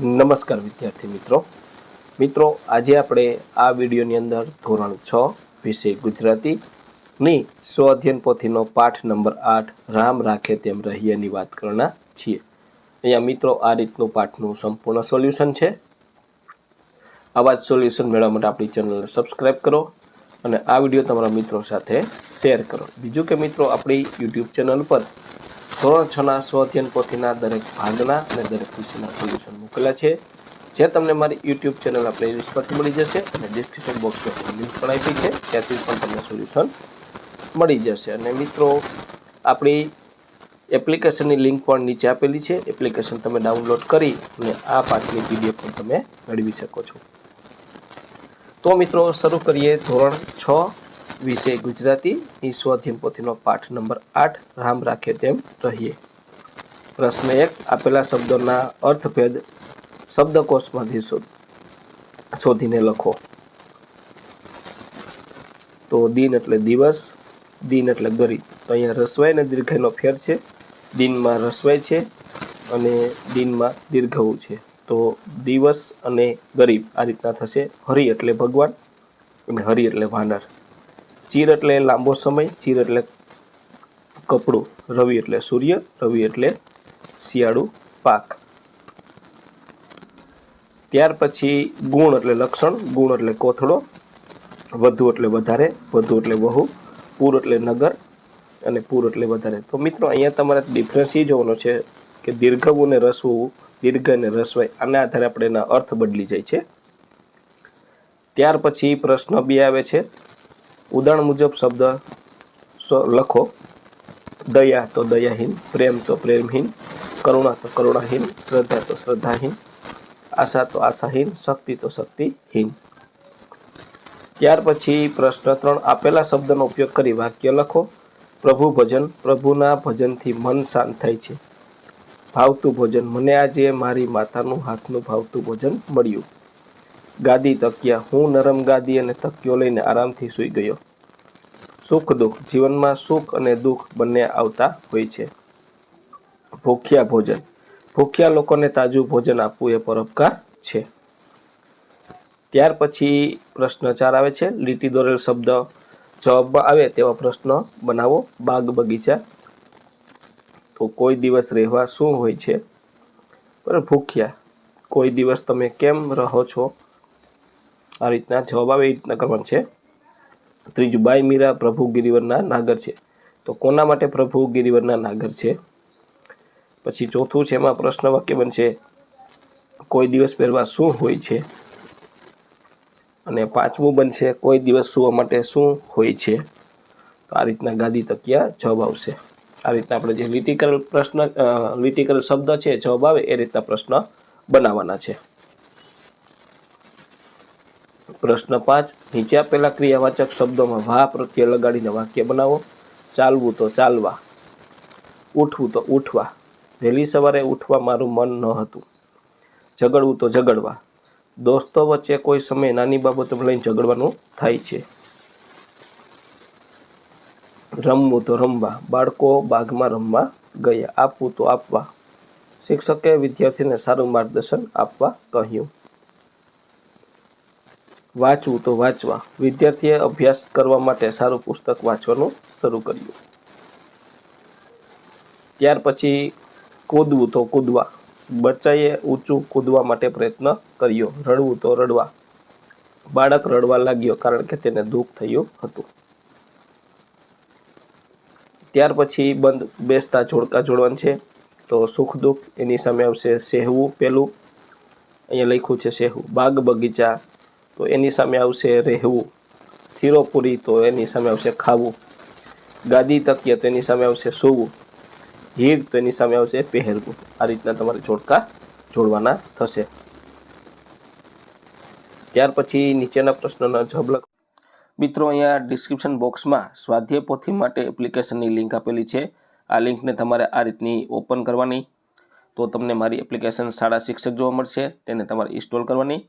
નમસ્કાર વિદ્યાર્થી મિત્રો. મિત્રો, આજે આપણે આ વિડીયોની અંદર ધોરણ છ, વિષય ગુજરાતીની સ્વ અધ્યયન પોથીનો પાઠ નંબર આઠ, રામ રાખે તેમ રહીએની વાત કરવાના છીએ. અહીંયા મિત્રો, આ રીતનું પાઠનું સંપૂર્ણ સોલ્યુશન છે. આવા જ સોલ્યુશન મેળવવા માટે આપણી ચેનલને સબસ્ક્રાઈબ કરો અને આ વીડિયો તમારા મિત્રો સાથે શેર કરો. બીજું કે મિત્રો, આપણી યુટ્યુબ ચેનલ પર ધોરણ છના સ્વઅધ્યયન પોથીના દરેક ભાગના અને દરેક વિષયના સોલ્યુશન મૂકેલા છે. જે તમને મારી યુટ્યુબ ચેનલના પ્લેલિસ્ટ પરથી મળી જશે અને ડિસ્ક્રિપ્શન બોક્સમાં લિંક પણ આપી છે. ત્યાંથી પણ તમને સોલ્યુશન મળી જશે. અને મિત્રો, આપણી એપ્લિકેશનની લિંક પણ નીચે આપેલી છે. એપ્લિકેશન તમે ડાઉનલોડ કરી અને આ પાઠની પીડીએફ પણ તમે મેળવી શકો છો. તો મિત્રો, શરૂ કરીએ ધોરણ છ વિષય ગુજરાતી, ઈ સ્વાધ્યાયન પોથીનો પાઠ નંબર આઠ, રામ રાખે તેમ રહીએ. પ્રશ્ન એક, આપેલા શબ્દોના અર્થભેદ શબ્દકોશમાંથી શોધ શોધીને લખો. તો દિન એટલે દિવસ, દિન એટલે ગરીબ તો અહીંયા રસવાય અને દીર્ઘયનો ફેર છે. દિનમાં રસવાય છે અને દિનમાં દીર્ઘવું છે. તો દિવસ અને ગરીબ આ રીતના થશે. હરિ એટલે ભગવાન અને હરિ એટલે વાનર. ચીર એટલે લાંબો સમય, ચીર એટલે કપડું, રવિ એટલે સૂર્ય, રવિ એટલે શિયાળુ પાક. ત્યાર પછી ગુણ એટલે લક્ષણ, ગુણ એટલે કોથળો, વધુ એટલે વધારે, વધુ એટલે બહુ પૂર એટલે નગર અને પૂર એટલે વધારે. તો મિત્રો, અહીંયા તમારે ડિફરન્સ એ જોવાનો છે કે દીર્ઘવું ને રસવું, દીર્ઘ અને રસવાય, આના આધારે આપણે એના અર્થ બદલી જાય છે. ત્યાર પછી પ્રશ્ન બે આવે છે ઉદાહરણ મુજબ શબ્દ લખો. દયા તો દયાહીન, પ્રેમ તો પ્રેમહીન, કરુણા તો કરુણાહીન, શ્રદ્ધા તો શ્રદ્ધાહીન, આશા તો આશાહીન, શક્તિ તો શક્તિહીન. ત્યાર પછી પ્રશ્ન ત્રણ, આપેલા શબ્દનો ઉપયોગ કરી વાક્ય લખો. પ્રભુ ભજન, પ્રભુના ભજનથી મન શાંત થાય છે. ભાવતું ભોજન, મને આજે મારી માતાનું હાથનું ભાવતું ભોજન મળ્યું. ગાદી તકિયા. હું નરમ ગાદી અને તકિયો લઈને આરામથી સૂઈ ગયો. સુખ દુઃખ. જીવનમાં સુખ અને દુઃખ બંને આવતા હોય છે. ભૂખ્યા ભોજન. ભૂખ્યા લોકોને તાજું ભોજન આપવું એ પરોપકાર છે. ત્યાર પછી પ્રશ્ન ચાર આવે છે. લીટી દોરેલ શબ્દ જવાબમાં આવે તેવા પ્રશ્ન બનાવો. બાગ બગીચા. તો કોઈ દિવસ રહેવા શું હોય છે? બરાબર ભૂખ્યા. કોઈ દિવસ તમે કેમ રહો છો? આ રીતના જવાબ આવે એ રીતના કરવાનું છે. ત્રીજું બાઈ મીરા પ્રભુ ગિરિવરના નાગર છે. તો કોના માટે પ્રભુ ગિરિવરના નાગર છે? પછી ચોથું છે એમાં પ્રશ્ન વાક્ય બનશે, કોઈ દિવસ પહેરવા શું હોય છે? અને પાંચમું બનશે, કોઈ દિવસ સુવા માટે શું હોય છે? તો આ રીતના ગાદી તકિયા જવાબ આવશે. આ રીતના આપણે જે લિટિકલ પ્રશ્ન લિટિકલ શબ્દ છે જવાબ આવે, એ રીતના પ્રશ્ન બનાવવાના છે. પ્રશ્ન પાંચ, નીચે આપેલા ક્રિયાવાચક શબ્દોમાં વા પ્રત્યે લગાડીને વાક્ય બનાવો. ચાલવું તો ચાલવા. ઉઠવું તો ઉઠવા. વહેલી સવારે ઉઠવા મારું મન ન હતું. ઝઘડવું તો ઝઘડવા. દોસ્તો વચ્ચે કોઈ સમય નાની બાબતો લઈને ઝઘડવાનું થાય છે. રમવું તો રમવા. બાળકો બાગમાં રમવા ગયા. આપવું તો આપવા. શિક્ષકે વિદ્યાર્થીને સારું માર્ગદર્શન આપવા કહ્યું. વાંચવું તો વાંચવા. વિદ્યાર્થીએ અભ્યાસ કરવા માટે સારું પુસ્તક વાંચવાનું શરૂ કર્યું. ત્યાર પછી કૂદવું તો કૂદવા. બચ્ચાએ ઊંચું કૂદવા માટે પ્રયત્ન કર્યો. રડવું તો રડવા. બાળક રડવા લાગ્યો કારણ કે તેને દુઃખ થયું હતું. ત્યાર પછી બંધ બેસતા જોડકા જોડવાનું છે. તો સુખ દુઃખ એની સામે આવશે. સહેવું પેલું. અહીંયા લખ્યું છે સહેવું. બાગ બગીચા તો એની સામે આવશે રહેવું. શિરોપુરી તો એની સામે આવશે ખાવું. ગાદી તકિયા તો એની સામે આવશે સૂવું. હીર તો એની સામે આવશે પહેરવું. આ રીતના તમારે જોડકા જોડવાના થશે. ત્યાર પછી નીચેના પ્રશ્નોના જવાબ લખ. મિત્રો, અહીંયા ડિસ્ક્રિપ્શન બોક્સમાં સ્વાધ્યાય પોથી માટે એપ્લિકેશનની લિંક આપેલી છે. આ લિંકને તમારે આ રીતની ઓપન કરવાની. તો તમને મારી એપ્લિકેશન શાળા શિક્ષક જોવા મળશે. તેને તમારે ઇન્સ્ટોલ કરવાની.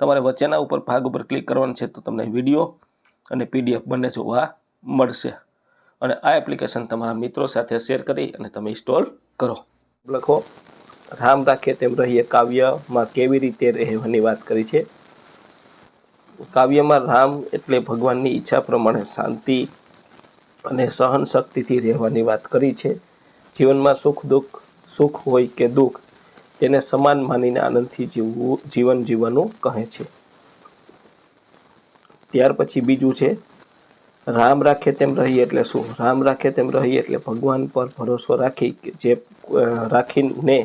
તમારે વચ્ચેના ઉપર ભાગ ઉપર ક્લિક કરવાનું છે તો તમને વીડિયો અને પીડીએફ બંને જોવા મળશે. અને આ એપ્લિકેશન તમારા મિત્રો સાથે શેર કરી અને તમે ઇન્સ્ટોલ કરો. લખો, રામ રાખે તેમ રહીએ કાવ્યમાં કેવી રીતે રહેવાની વાત કરી છે? કાવ્યમાં રામ એટલે ભગવાનની ઈચ્છા પ્રમાણે શાંતિ અને સહન શક્તિથી રહેવાની વાત કરી છે. જીવનમાં સુખ દુઃખ, સુખ હોય કે દુઃખ તેને સમાન માનીને આનંદથી જીવવું, જીવન જીવવાનું કહે છે. ત્યાર પછી બીજું છે, રામ રાખે તેમ રહીએ એટલે શું? રામ રાખે તેમ રહીએ એટલે ભગવાન પર ભરોસો રાખી કે જે રાખીને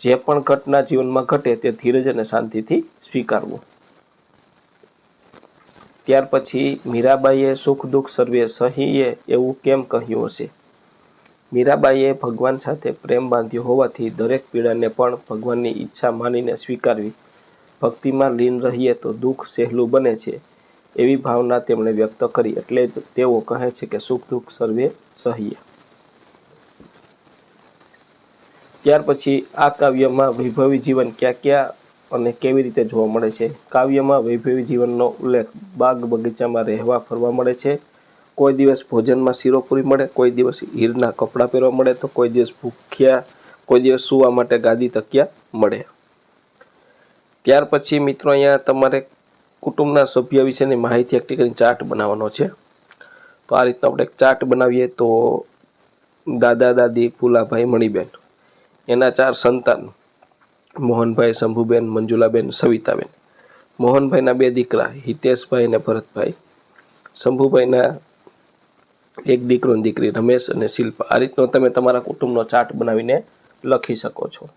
જે પણ ઘટના જીવનમાં ઘટે તે ધીરજ અને શાંતિથી સ્વીકારવું. ત્યાર પછી મીરાબાઈએ સુખ દુઃખ સર્વે સહીએ એવું કેમ કહ્યું હશે? મીરાબાઈએ ભગવાન સાથે પ્રેમ બાંધ્યો હોવાથી દરેક પીડાને પણ ભગવાનની ઈચ્છા માનીને સ્વીકારવી. ભક્તિમાં લીન રહીએ તો દુઃખ સહેલું બને છે, એવી ભાવના તેમણે વ્યક્ત કરી એટલે જ તેઓ કહે છે કે સુખ દુઃખ સર્વે સહીએ ત્યાર પછી આ કાવ્યમાં વૈભવી જીવન ક્યાં ક્યાં અને કેવી રીતે જોવા મળે છે? કાવ્યમાં વૈભવી જીવનનો ઉલ્લેખ બાગ બગીચામાં રહેવા ફરવા મળે છે કોઈ દિવસ ભોજનમાં શીરોપુરી મળે, કોઈ દિવસ હીરના કપડાં પહેરવા મળે, તો કોઈ દિવસ ભૂખ્યા, કોઈ દિવસ સૂવા માટે ગાદી તકિયા મળે. ત્યાર પછી મિત્રો અહીંયા તમારે કુટુંબના સભ્ય વિશેની માહિતી એકઠી કરીને ચાર્ટ બનાવવાનો છે. તો આ રીતનો આપણે એક ચાર્ટ બનાવીએ તો દાદા, દાદી ફૂલાભાઈ મણીબેન, એના ચાર સંતાન, મોહનભાઈ, શંભુબેન, મંજુલાબેન, સવિતાબેન. મોહનભાઈના બે દીકરા, હિતેશભાઈ અને ભરતભાઈ. શંભુભાઈના એક દીકરો અને દીકરી રમેશ અને શિલ્પા. આ રીતનો તમે તમારા કુટુંબનો ચાર્ટ બનાવીને લખી શકો છો.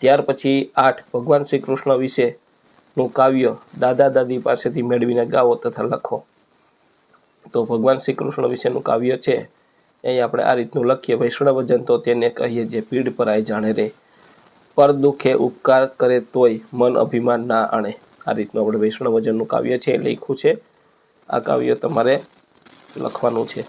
ત્યાર પછી આઠ, ભગવાન શ્રી કૃષ્ણ વિશેનું કાવ્ય દાદા દાદી પાસેથી મેળવીને ગાઓ તથા લખો. તો ભગવાન શ્રી કૃષ્ણ વિશેનું કાવ્ય છે. અહીં આપણે આ રીતનું લખીએ. વૈષ્ણવજન તો તેને કહીએ જે પીડ પર આય જાણે રે. પર દુઃખે ઉપકાર કરે તોય મન અભિમાન ના આણે. આ રીતનું આપણે વૈષ્ણવજનનું કાવ્ય છે. એ લખ્યું છે. આ કાવ્ય તમારે લખવાનું છે.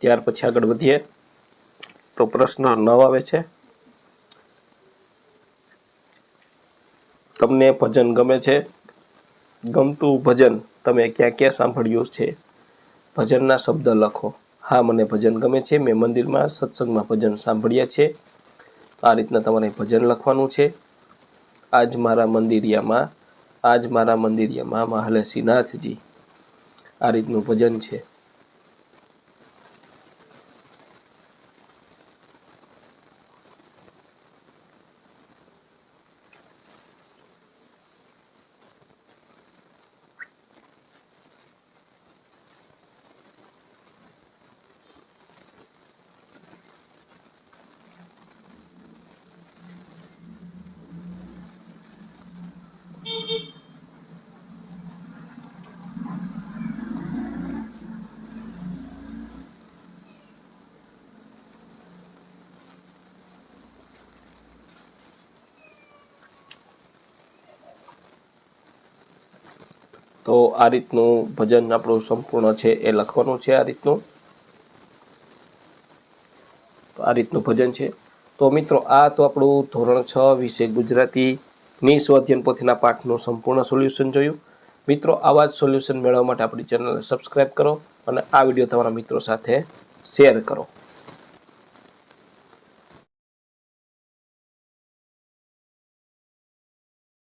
ત્યાર પછી આગળ વધીએ. તો પ્રશ્ન નવ આવે છે. તમને ભજન ગમે છે? ગમતું ભજન તમે ક્યાં ક્યાં સાંભળ્યું છે? ભજનના શબ્દ લખો. હા, મને ભજન ગમે છે. મેં મંદિરમાં સત્સંગમાં ભજન સાંભળ્યા છે. આ રીતના તમારે ભજન લખવાનું છે. આજ મારા મંદિરિયામાં, આજ મારા મંદિરિયામાં મહાલે શ્રીનાથજી આ રીતનું ભજન છે. તો આ રીતનું ભજન આપણું સંપૂર્ણ છે એ લખવાનું છે આ રીતનું. તો આ રીતનું ભજન છે. તો મિત્રો, આ તો આપણું ધોરણ છ વિશે ગુજરાતીની સ્વાધ્યન પોથીના પાઠનું સંપૂર્ણ સોલ્યુશન જોયું. મિત્રો, આવા જ સોલ્યુશન મેળવવા માટે આપણી ચેનલને સબસ્ક્રાઈબ કરો અને આ વીડિયો તમારા મિત્રો સાથે શેર કરો.